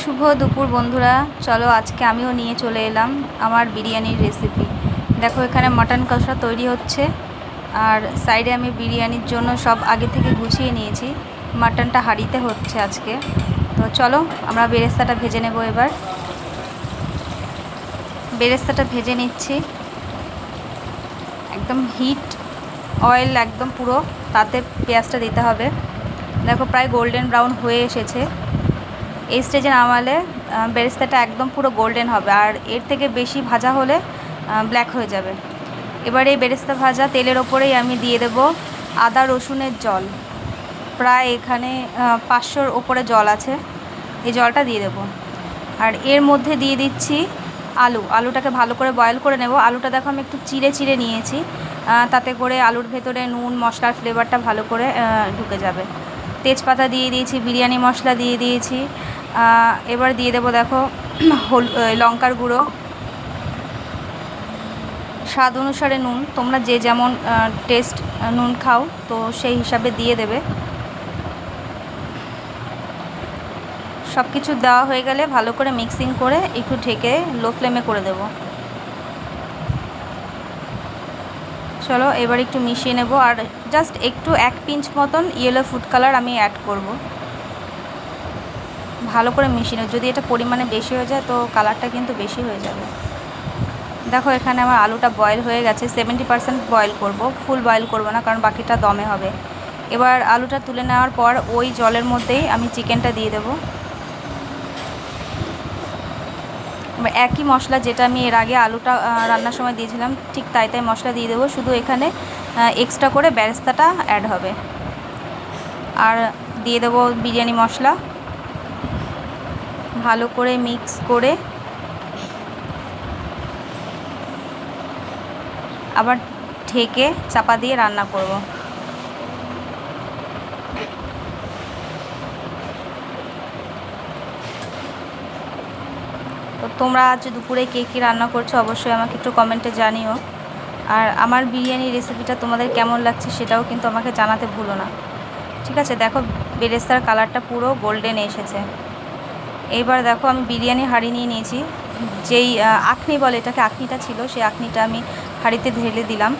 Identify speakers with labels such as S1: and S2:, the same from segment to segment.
S1: শুভ দুপুর বন্ধুরা। চলো আজকে আমিও নিয়ে চলে এলাম আমার বিরিয়ানির রেসিপি দেখো এখানে মাটন কষা তৈরি হচ্ছে। আর সাইডে আমি বিরিয়ানির জন্য সব আগে থেকে গুছিয়ে নিয়েছি। মাটনটা হাঁড়িতে হচ্ছে আজকে। তো চলো আমরা বেরেস্তাটা ভেজে নেব এবার। বেরেস্তাটা ভেজে নিচ্ছি। একদম হিট অয়েল একদম পুরো। তাতে পেঁয়াজটা দিতে হবে। দেখো প্রায় গোল্ডেন ব্রাউন হয়ে এসেছে। এই স্টেজে নামালে বেরেস্তাটা একদম পুরো গোল্ডেন হবে। আর এর থেকে বেশি ভাজা হলে ব্ল্যাক হয়ে যাবে। এবার এই বেরেস্তা ভাজা তেলের ওপরেই আমি দিয়ে দেব আদা, রসুনের জল। প্রায় এখানে পাঁচশোর ওপরে জল আছে। এই জলটা দিয়ে দেব। আর এর মধ্যে দিয়ে দিচ্ছি আলু। আলুটাকে ভালো করে বয়েল করে নেব। আলুটা দেখো আমি একটু চিড়ে চিড়ে নিয়েছি। তাতে করে আলুর ভেতরে নুন, মশলার ফ্লেভারটা ভালো করে ঢুকে যাবে। তেজপাতা দিয়ে দিয়েছি, বিরিয়ানি মশলা দিয়ে দিয়েছি। এবার দিয়ে দেবো, দেখো, হল লঙ্কার গুঁড়ো। স্বাদ অনুসারে নুন। তোমরা যে যেমন টেস্ট নুন খাও, তো সেই হিসাবে দিয়ে দেবে। সব কিছু দেওয়া হয়ে গেলে ভালো করে মিক্সিং করে একটু ঢেকে লো ফ্লেমে করে দেব। চলো, এবার একটু মিশিয়ে নেব। আর জাস্ট একটু এক পিঞ্চ মতন ইয়েলো ফুড কালার আমি অ্যাড করব। ভালো করে মিশিয়ে যদি এটা পরিমাণে বেশি হয়ে যায় তো কালারটা কিন্তু বেশি হয়ে যাবে। দেখো এখানে আমার আলুটা বয়েল হয়ে গেছে। সেভেন্টি পারসেন্ট বয়েল করব। ফুল বয়েল করব না, কারণ বাকিটা দমে হবে। এবার আলুটা তুলে নেওয়ার পর ওই জলের মধ্যেই আমি চিকেনটা দিয়ে দেবো। একই মশলা যেটা আমি এর আগে আলুটা রান্নার সময় দিয়েছিলাম, ঠিক তাই তাই মশলা দিয়ে দেবো। শুধু এখানে এক্সট্রা করে ব্যারেস্তাটা অ্যাড হবে। আর দিয়ে দেবো বিরিয়ানি মশলা। ভালো করে মিক্স করে আবার ঢেকে চাপা দিয়ে রান্না করব। তো তোমরা আজ দুপুরে কে কী রান্না করছ অবশ্যই আমাকে একটু কমেন্টে জানিও। আর আমার বিরিয়ানি রেসিপিটা তোমাদের কেমন লাগছে সেটাও কিন্তু আমাকে জানাতে ভুলো না। ঠিক আছে, দেখো, বেরেস্তার কালারটা পুরো গোল্ডেন এসেছে। এইবার দেখো আমি বিরিয়ানি হাঁড়ি নিয়ে নিয়েছি। যেই আখনি বলে, এটাকে আখনিটা ছিল, সেই আখনিটা আমি হাঁড়িতে ঢেলে দিলাম।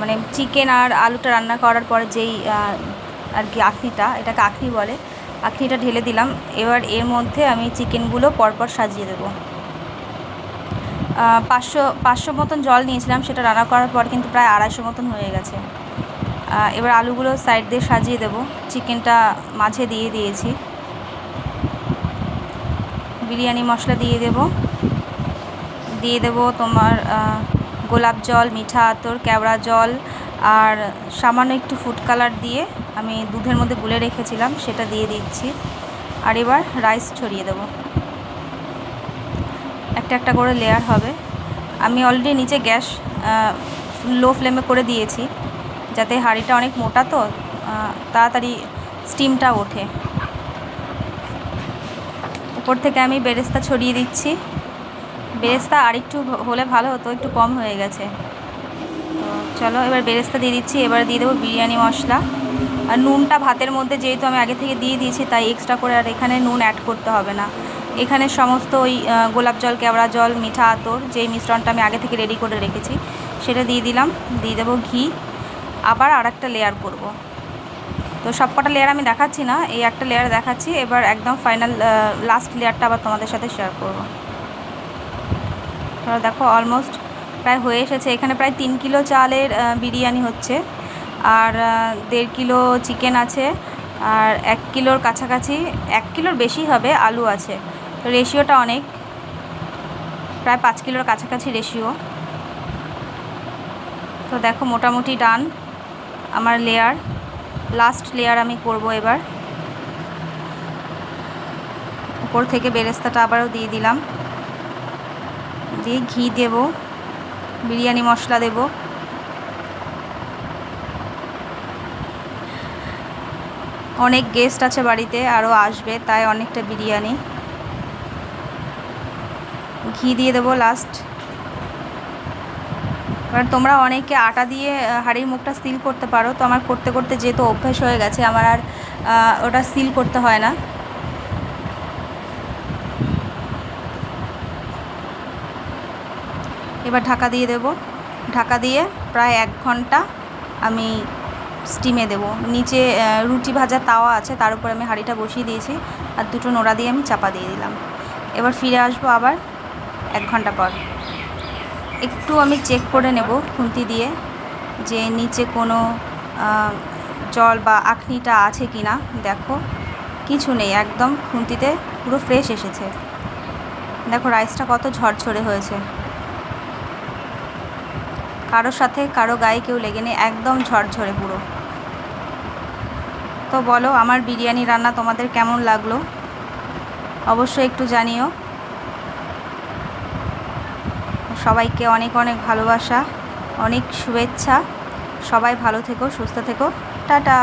S1: মানে চিকেন আর আলুটা রান্না করার পর যেই আর কি আখনিটা, এটাকে আখনি বলে, আখনিটা ঢেলে দিলাম। এবার এর মধ্যে আমি চিকেনগুলো পরপর সাজিয়ে দেব। পাঁচশো পাঁচশো মতন জল নিয়েছিলাম, সেটা রান্না করার পর কিন্তু প্রায় আড়াইশো মতন হয়ে গেছে। এবার আলুগুলো সাইড দিয়ে সাজিয়ে দেব। চিকেনটা মাঝে দিয়ে দিয়েছি। বিরিয়ানি মশলা দিয়ে দেব। দিয়ে দেব তোমার গোলাপ জল, মিঠা আতর, কেওড়া জল আর সামান্য একটু ফুড কালার দিয়ে আমি দুধের মধ্যে গুলে রেখেছিলাম, সেটা দিয়ে দিচ্ছি। আর এবার রাইস ছড়িয়ে দেব। একটা একটা করে লেয়ার হবে। আমি অলরেডি নিচে গ্যাস লো ফ্লেমে করে দিয়েছি, যাতে হাঁড়িটা অনেক মোটা তো তাড়াতাড়ি স্টিমটা ওঠে। উপর থেকে আমি বেরেস্তা ছড়িয়ে দিচ্ছি। বেরেস্তা আর একটু হলে ভালো হতো, একটু কম হয়ে গেছে। তো চলো, এবার বেরেস্তা দিয়ে দিচ্ছি। এবার দিয়ে দেবো বিরিয়ানি মশলা। আর নুনটা ভাতের মধ্যে যেহেতু আমি আগে থেকে দিয়ে দিয়েছি, তাই এক্সট্রা করে আর এখানে নুন অ্যাড করতে হবে না। এখানে সমস্ত ওই গোলাপ জল, কেওড়া জল, মিঠা আতর যেই মিশ্রণটা আমি আগে থেকে রেডি করে রেখেছি, সেটা দিয়ে দিলাম। দিয়ে দেবো ঘি। আবার আর একটা লেয়ার করব। তো সব কটা লেয়ার আমি দেখাচ্ছি না, এই একটা লেয়ার দেখাচ্ছি, এবার একদম ফাইনাল লাস্ট লেয়ারটা আবার তোমাদের সাথে শেয়ার করব। দেখো অলমোস্ট প্রায় হয়ে এসেছে, এখানে প্রায় তিন কিলো চালের বিরিয়ানি হচ্ছে, আর দেড় কিলো চিকেন আছে, আর এক কিলোর কাছাকাছি, এক কিলোর বেশি হবে আলু আছে, তো রেশিওটা অনেক, প্রায় পাঁচ কিলোর কাছাকাছি রেশিও তো দেখো মোটামুটি ডান আমার লেয়ার লাস্ট লেয়ার আমি করব এবার। উপর থেকে বেরেস্তাটা আবারও দিয়ে দিলাম। দিয়ে ঘি দেব, বিরিয়ানি মশলা দেব। অনেক গেস্ট আছে বাড়িতে, আরও আসবে, তাই অনেকটা বিরিয়ানি। ঘি দিয়ে দেবো লাস্ট কারণ তোমরা অনেকে আটা দিয়ে হাড়ির মুখটা সিল করতে পারো। তো আমার করতে করতে যেহেতু অভ্যেস হয়ে গেছে, আমার আর ওটা সিল করতে হয় না। এবার ঢাকা দিয়ে দেব। ঢাকা দিয়ে প্রায় এক ঘণ্টা আমি স্টিমে দেব। নিচে রুটি ভাজা তাওয়া আছে, তার উপর আমি হাঁড়িটা বসিয়ে দিয়েছি আর দুটো নোড়া দিয়ে আমি চাপা দিয়ে দিলাম। এবার ফিরে আসব আবার এক ঘণ্টা পর। একটু আমি চেক করে নেব খুন্তি দিয়ে যে নিচে কোনো জল বা আখনিটা আছে কি না দেখো, কিছু নেই, একদম খুন্তিতে পুরো ফ্রেশ এসেছে। দেখো রাইসটা কত ঝরঝরে হয়েছে। কারোর সাথে কারও গায়ে কেউ লেগে নেই একদম ঝরঝরে পুরো। তো বলো, আমার বিরিয়ানি রান্না তোমাদের কেমন লাগল? অবশ্যই একটু জানিও। সবাইকে অনেক অনেক ভালোবাসা অনেক শুভেচ্ছা। সবাই ভালো থেকো সুস্থ থেকো। টাটা!